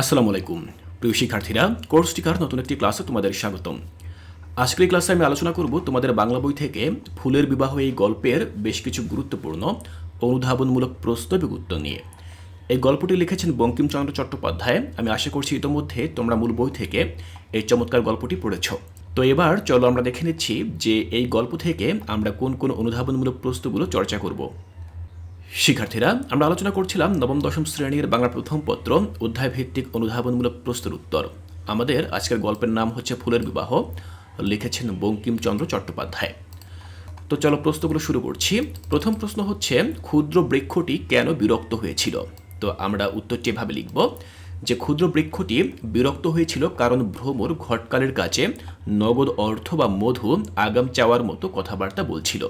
আসসালামু আলাইকুম, প্রিয় শিক্ষার্থীরা, কোর্স টিকার নতুন একটি ক্লাসে তোমাদের স্বাগতম। আজকের ক্লাসে আমি আলোচনা করব তোমাদের বাংলা বই থেকে ফুলের বিবাহ এই গল্পের বেশ কিছু গুরুত্বপূর্ণ, অনুধাবনমূলক প্রশ্ন এবং উত্তর নিয়ে। এই গল্পটি লিখেছেন বঙ্কিমচন্দ্র চট্টোপাধ্যায়। আমি আশা করছি ইতোমধ্যে তোমরা মূল বই থেকে এই চমৎকার গল্পটি পড়েছ। তো এবার চলো আমরা দেখে নিচ্ছি যে এই গল্প থেকে আমরা কোন কোন অনুধাবনমূলক প্রশ্নগুলো চর্চা করব। শিক্ষার্থীরা, আমরা আলোচনা করছিলাম নবম, দশম শ্রেণির বাংলা প্রথম পত্র অধ্যায় ভিত্তিক অনুধাবনমূলক প্রশ্নের উত্তর। আমাদের আজকের গল্পের নাম হচ্ছে ফুলের বিবাহ, লিখেছেন বঙ্কিমচন্দ্র চট্টোপাধ্যায়। তো চলো প্রশ্নগুলো শুরু করছি। প্রথম প্রশ্ন হচ্ছে, ক্ষুদ্র বৃক্ষটি কেন বিরক্ত হয়েছিল? তো আমরা উত্তরটি এভাবে লিখব, যে ক্ষুদ্র বৃক্ষটি বিরক্ত হয়েছিল কারণ ভ্রমর ঘটকালের কাছে নগদ অর্থ বা মধু আগাম চাওয়ার মতো কথাবার্তা বলছিল।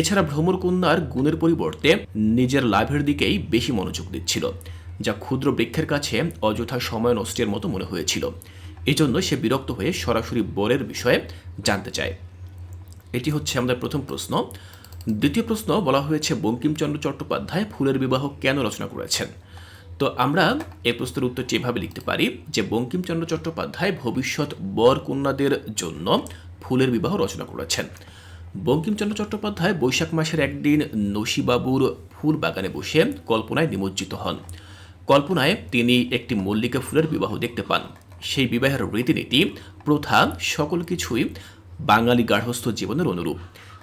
এছাড়া ভ্রমর কন্যার গুণের পরিবর্তে নিজের লাভের দিকেই বেশি মনোযোগ দিচ্ছিল, যা ক্ষুদ্র বৃক্ষের কাছে অযথা সময় নষ্টের মতো মনে হয়েছিল। এজন্য সে বিরক্ত হয়ে সরাসরি বরের বিষয়ে জানতে চায়। এটি হচ্ছে আমাদের প্রথম প্রশ্ন। দ্বিতীয় প্রশ্ন বলা হয়েছে, বঙ্কিমচন্দ্র চট্টোপাধ্যায় ফুলের বিবাহ কেন রচনা করেছেন? তো আমরা এই প্রশ্নের উত্তরটি এভাবে লিখতে পারি, যে বঙ্কিমচন্দ্র চট্টোপাধ্যায় ভবিষ্যৎ বর কন্যাদের জন্য ফুলের বিবাহ রচনা করেছেন। বঙ্কিমচন্দ্র চট্টোপাধ্যায় বৈশাখ মাসের একদিন নসিবাবুর ফুল বাগানে বসে কল্পনায় নিমজ্জিত হন। কল্পনায় তিনি একটি মল্লিকা ফুলের বিবাহ দেখতে পান। সেই বিবাহের রীতিনীতি, প্রথা সকল কিছুই বাঙালি গার্হস্থ জীবনের অনুরূপ।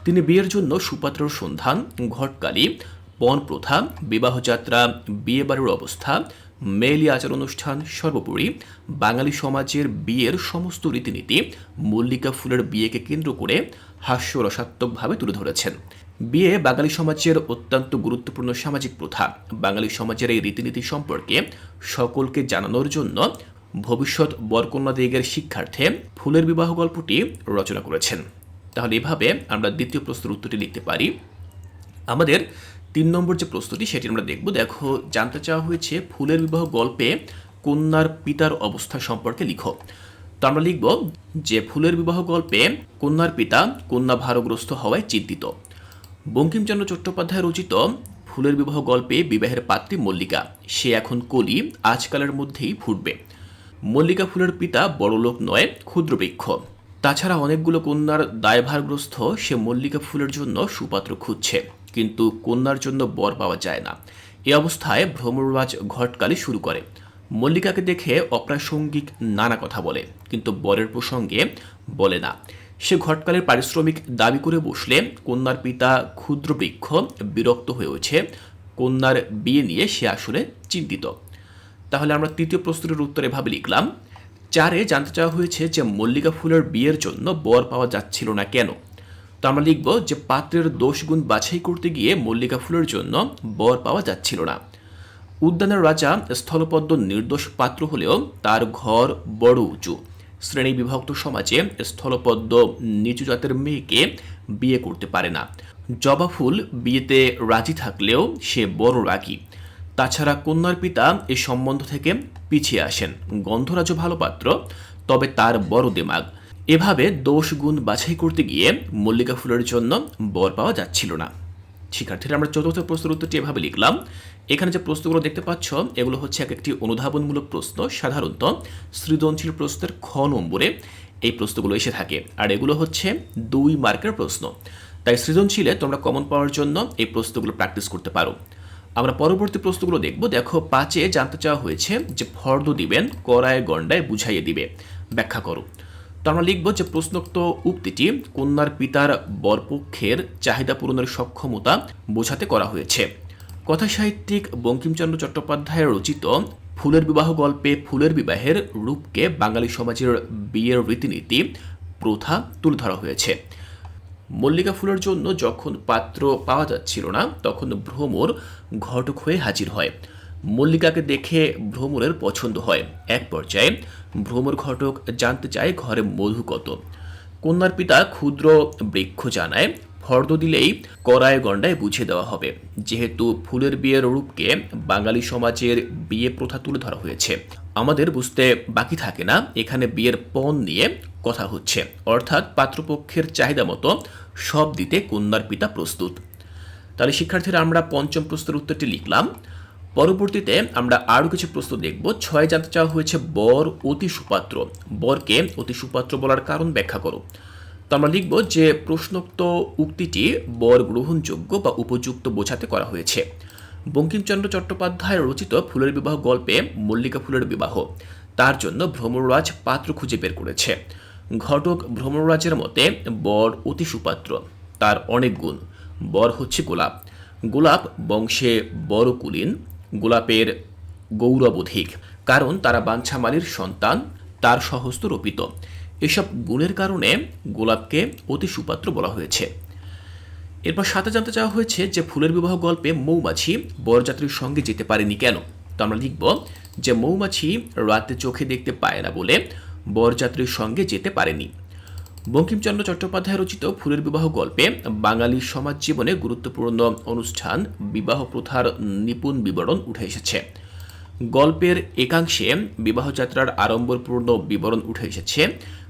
তিনি বিয়ের জন্য সুপাত্রর সন্ধান, ঘটকালি পণ প্রথা বিবাহযাত্রা বিয়ে বাড়ির অবস্থা মেয়েলি আচার অনুষ্ঠান সর্বোপরি। বাঙালি সমাজের বিয়ের সমস্ত রীতিনীতি মল্লিকা ফুলের বিয়েকে কেন্দ্র করে হাস্যরসাত্মকভাবে তুলে ধরেছেন। বিয়ে বাঙালি সমাজের অত্যন্ত গুরুত্বপূর্ণ সামাজিক প্রথা। বাঙালি সমাজের এই রীতিনীতি সম্পর্কে সকলকে জানানোর জন্য ভবিষ্যৎ বরকন্যাদিগের শিক্ষার্থে ফুলের বিবাহ গল্পটি রচনা করেছেন। তাহলে এভাবে আমরা দ্বিতীয় প্রশ্নের উত্তরটি লিখতে পারি। আমাদের তিন নম্বর যে প্রস্তুতি সেটি আমরা দেখব। দেখো, জানতে চাওয়া হয়েছে, ফুলের বিবাহ গল্পে কন্যার পিতার অবস্থা সম্পর্কে লিখো। তো আমরা লিখব যে, ফুলের বিবাহ গল্পে কন্যার পিতা কন্যা ভারগ্রস্ত হওয়ায় চিন্তিত। বঙ্কিমচন্দ্র চট্টোপাধ্যায় রচিত ফুলের বিবাহ গল্পে বিবাহের পাত্রী মল্লিকা। সে এখন কলি, আজকালের মধ্যেই ফুটবে। মল্লিকা ফুলের পিতা বড়লোক নয় ক্ষুদ্র বৃক্ষ তাছাড়া অনেকগুলো কন্যার দায়ভারগ্রস্ত সে মল্লিকা ফুলের জন্য সুপাত্র খুঁজছে। কিন্তু কন্যার জন্য বর পাওয়া যায় না। এ অবস্থায় ভ্রমররাজ ঘটকালি শুরু করে। মল্লিকাকে দেখে অপ্রাসঙ্গিক নানা কথা বলে, কিন্তু বরের প্রসঙ্গে বলে না। সে ঘটকালের পারিশ্রমিক দাবি করে বসলে, কন্যার পিতা ক্ষুদ্র বৃক্ষ বিরক্ত হয়ে ওঠে, কন্যার বিয়ে নিয়ে সে আসলে চিন্তিত। তাহলে আমরা তৃতীয় প্রশ্নের উত্তর এভাবে লিখলাম, চারে জানতে চাওয়া হয়েছে যে মল্লিকা ফুলের বিয়ের জন্য বর পাওয়া যাচ্ছিল না কেন? তো আমরা লিখব যে পাত্রের দোষগুণ বাছাই করতে গিয়ে মল্লিকা ফুলের জন্য বর পাওয়া যাচ্ছিল না। উদ্যানের রাজা স্থলপদ্ম নির্দোষ পাত্র হলেও তার ঘর বড় উঁচু। শ্রেণি বিভক্ত সমাজে স্থলপদ্ম নিচু জাতের মেয়েকে বিয়ে করতে পারে না। জবা ফুল বিয়েতে রাজি থাকলেও সে বড় রাগী। তাছাড়া কন্যার পিতা এ সম্বন্ধ থেকে পিছিয়ে আসেন। গন্ধরাজ ভালো পাত্র, তবে তার বড় দেমাগ। এভাবে দোষ গুণ বাছাই করতে গিয়ে মল্লিকা ফুলের জন্য বর পাওয়া যাচ্ছিল না। শিক্ষার্থীরা আমরা চতুর্থ প্রশ্নের উত্তরটি এভাবে লিখলাম। এখানে যে প্রশ্নগুলো দেখতে পাচ্ছ, এগুলো হচ্ছে এক একটি অনুধাবনমূলক প্রশ্ন, সাধারণত সৃজনশীল প্রশ্নের খ নম্বরে এই প্রশ্নগুলো এসে থাকে। আর এগুলো হচ্ছে দুই মার্কের প্রশ্ন। তাই সৃজনশীলে তোমরা কমন পাওয়ার জন্য এই প্রশ্নগুলো প্র্যাকটিস করতে পারো। আমরা পরবর্তী প্রশ্নগুলো দেখব। দেখো, পাঁচে জানতে চাওয়া হয়েছে যে ফর্দ দিবেন, করায় গণ্ডায় বুঝাইয়ে দিবে। ব্যাখ্যা করো। তো আমরা লিখব যে প্রশ্নোক্ত উক্তিটি কন্যার পিতার বরপক্ষের চাহিদা পূরণের সক্ষমতা বোঝাতে করা হয়েছে। কথা সাহিত্যিক বঙ্কিমচন্দ্র চট্টোপাধ্যায় রচিত ফুলের বিবাহ গল্পে ফুলের বিবাহের রূপকে বাঙালি সমাজের বিয়ের রীতিনীতি প্রথা তুলে ধরা হয়েছে। মল্লিকা ফুলের জন্য যখন পাত্র পাওয়া যাচ্ছিল না, তখন ভ্রমর ঘটক হয়ে হাজির হয়। মল্লিকাকে দেখে ভ্রমরের পছন্দ হয়। এক পর্যায়ে ভ্রমর ঘটক জানতে চায় ঘরে মধু কত। কন্যার পিতা ক্ষুদ্র বৃক্ষ জানায়, ফর্দ দিলেই করায় গণ্ডায় বুঝিয়ে দেওয়া হবে। যেহেতু ফুলের বিয়ের রূপকে বাঙালি সমাজের বিয়ে প্রথা তুলে ধরা হয়েছে। আমাদের বুঝতে বাকি থাকে না, এখানে বিয়ের পণ নিয়ে কথা হচ্ছে। অর্থাৎ পাত্রপক্ষের চাহিদা মতো সব দিতে কন্যার পিতা প্রস্তুত। তাহলে শিক্ষার্থীরা আমরা পঞ্চম প্রশ্নের উত্তরটি লিখলাম। পরবর্তীতে আমরা আরও কিছু প্রশ্ন দেখব। ছয় জানতে চাওয়া হয়েছে বর অতি সুপাত্র। বরকে অতি সুপাত্র বলার কারণ ব্যাখ্যা করো। তো আমরা লিখব যে প্রশ্নোক্ত উক্তিটি বর গ্রহণযোগ্য বা উপযুক্ত বোঝাতে করা হয়েছে। বঙ্কিমচন্দ্র চট্টোপাধ্যায় রচিত ফুলের বিবাহ গল্পে মল্লিকা ফুলের বিবাহ। তার জন্য ভ্রমররাজ পাত্র খুঁজে বের করেছে। ঘটক ভ্রমররাজের মতে বর অতি সুপাত্র, তার অনেক গুণ। বর হচ্ছে গোলাপ। গোলাপ বংশে বড় কুলীন গোলাপের গৌরব অধিক, কারণ তারা বাঞ্ছামালির সন্তান, তার সহস্ত রোপিত। এসব গুণের কারণে গোলাপকে অতি সুপাত্র বলা হয়েছে। এরপর সাথে জানতে চাওয়া হয়েছে যে ফুলের বিবাহ গল্পে মৌমাছি বরযাত্রীর সঙ্গে যেতে পারেনি কেন? তো আমরা লিখব, যে মৌমাছি রাতে চোখে দেখতে পায় না বলে বরযাত্রীর সঙ্গে যেতে পারেনি। বঙ্কিমচন্দ্র চট্টোপাধ্যায় রচিত ফুলের বিবাহ গল্পে বাঙালি সমাজ জীবনে গুরুত্বপূর্ণ অনুষ্ঠান বিবাহ প্রথার নিপুণ বিবরণ উঠে এসেছে। গল্পের একাংশে বিবাহযাত্রার আড়ম্বরপূর্ণ বিবরণ উঠে এসেছে।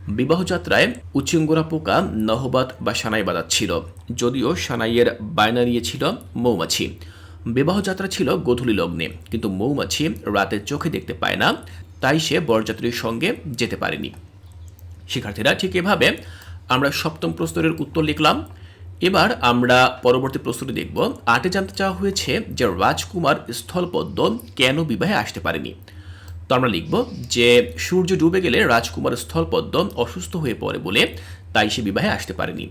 বিবাহযাত্রায় উচ্চিঙ্গরা পোকা, নহবাত বা সানাই বাজাচ্ছিল যদিও সানাইয়ের বায়না নিয়েছিল মৌমাছি। বিবাহযাত্রা ছিল গোধূলি লগ্নে, কিন্তু মৌমাছি রাতে চোখে দেখতে পায় না, তাই সে বরযাত্রীর সঙ্গে যেতে পারেনি। শিক্ষার্থীরা ঠিক এভাবে আমরা সপ্তম প্রস্তরের উত্তর লিখলাম। এবার আমরা পরবর্তী প্রশ্নটি দেখব। আটে জানতে চাওয়া হয়েছে যে রাজকুমার স্থলপদ্ম কেন বিবাহে আসতে পারেনি? তো আমরা লিখব যে সূর্য ডুবে গেলে রাজকুমার স্থলপদ্ম অসুস্থ হয়ে পড়ে বলে তাই সে বিবাহে আসতে পারেনি।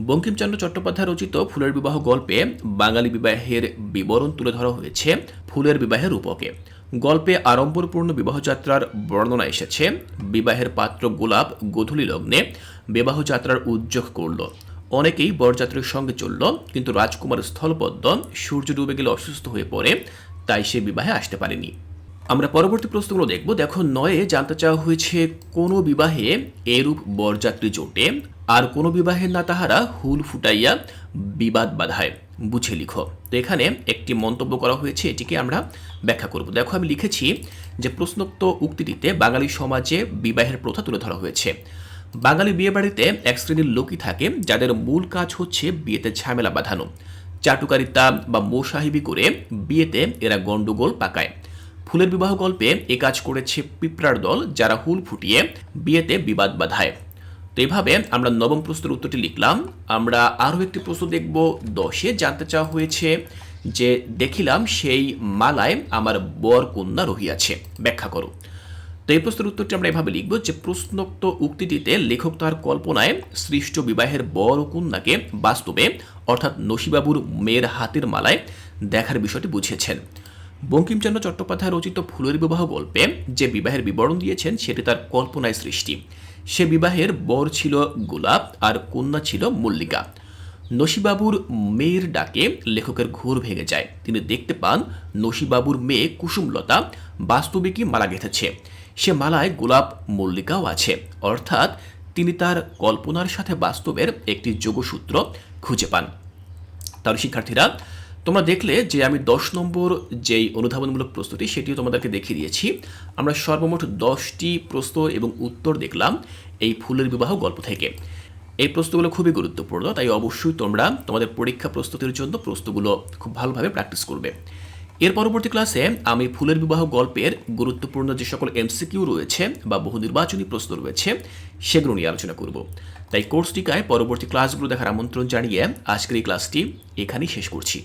বঙ্কিমচন্দ্র চট্টোপাধ্যায় রচিত ফুলের বিবাহ গল্পে বাঙালি বিবাহের বিবরণ তুলে ধরা হয়েছে ফুলের বিবাহের রূপকে। গল্পে আড়ম্বরপূর্ণ বিবাহযাত্রার বর্ণনা এসেছে। বিবাহের পাত্র গোলাপ গোধূলি লগ্নে বিবাহযাত্রার উদ্যোগ করল। অনেকেই বরযাত্রীর সঙ্গে চলল, কিন্তু রাজকুমার স্থলপদ্ম সূর্য ডুবে গেলে অসুস্থ হয়ে পড়ে, তাই সে বিবাহে আসতে পারেনি। আমরা পরবর্তী প্রশ্নগুলো দেখব। দেখো, নয়ে জানতে চাওয়া হয়েছে, কোন বিবাহে এরূপ বরযাত্রী জোটে? আর কোন বিবাহে না তাহারা হুল ফুটাইয়া বিবাদ বাধায়? বুঝে লিখো। তো এখানে একটি মন্তব্য করা হয়েছে, এটিকে আমরা ব্যাখ্যা করব। দেখো, আমি লিখেছি যে প্রশ্নোক্ত উক্তিটিতে বাঙালি সমাজে বিবাহের প্রথা তুলে ধরা হয়েছে। বাঙালি বিয়ে বাড়িতে এক শ্রেণির লোকই থাকে, যাদের মূল কাজ হচ্ছে বিয়েতে ঝামেলা বাঁধানো। চাটুকারিতা বা মোসাহিবি করে বিয়েতে এরা গন্ডগোল পাকায়। ফুলের বিবাহ গল্পে এ কাজ করেছে পিঁপড়ার দল, যারা হুল ফুটিয়ে বিয়েতে বিবাদ বাধায়। তো এইভাবে আমরা নবম প্রশ্নের উত্তরটি লিখলাম। আমরা আরও একটি প্রশ্ন দেখব। দশে জানতে চাওয়া হয়েছে যে, দেখিলাম সেই মালায় আমার বর কন্যা রহিয়াছে। ব্যাখ্যা করো। তো এই প্রশ্নের উত্তরটি আমরা এভাবে লিখব যে, প্রশ্নোক্ত উক্তিটিতে লেখক তার কল্পনায় সৃষ্ট বিবাহের বর ও কন্যাকে বাস্তবে, অর্থাৎ নসিবাবুর মেয়ের হাতের মালায় দেখার বিষয়টি বুঝিয়েছেন। বঙ্কিমচন্দ্র চট্টোপাধ্যায় রচিত ফুলের বিবাহ গল্পে যে বিবাহের বিবরণ দিয়েছেন, সেটি তার কল্পনায় সৃষ্টি। সে বিবাহের বর ছিল গোলাপ আর কন্যা ছিল মল্লিকা। নসিবাবুর মেয়ের ডাকে লেখকের ঘোর ভেঙে যায়। তিনি দেখতে পান, নসিবাবুর মেয়ে কুসুমলতা বাস্তবিকই মালা গেঁথেছে। সে মালায় গোলাপ মল্লিকাও আছে। অর্থাৎ তিনি তার কল্পনার সাথে বাস্তবের একটি যোগসূত্র খুঁজে পান। তার শিক্ষার্থীরা তোমরা দেখলে যে আমি দশ নম্বর যেই অনুধাবনমূলক প্রস্তুতি সেটিও তোমাদেরকে দেখিয়ে দিয়েছি। আমরা সর্বমোট দশটি প্রশ্ন এবং উত্তর দেখলাম এই ফুলের বিবাহ গল্প থেকে। এই প্রশ্নগুলো খুবই গুরুত্বপূর্ণ, তাই অবশ্যই তোমরা তোমাদের পরীক্ষা প্রস্তুতির জন্য প্রশ্নগুলো খুব ভালোভাবে প্র্যাকটিস করবে। এর পরবর্তী ক্লাসে আমি ফুলের বিবাহ গল্পের গুরুত্বপূর্ণ যে সকল এমসিকিউ রয়েছে বা বহু নির্বাচনী প্রশ্ন রয়েছে, সেগুলো নিয়ে আলোচনা করব। তাই কোর্স টিকায় পরবর্তী ক্লাসগুলো দেখার আমন্ত্রণ জানিয়ে আজকের এই ক্লাসটি এখানেই শেষ করছি।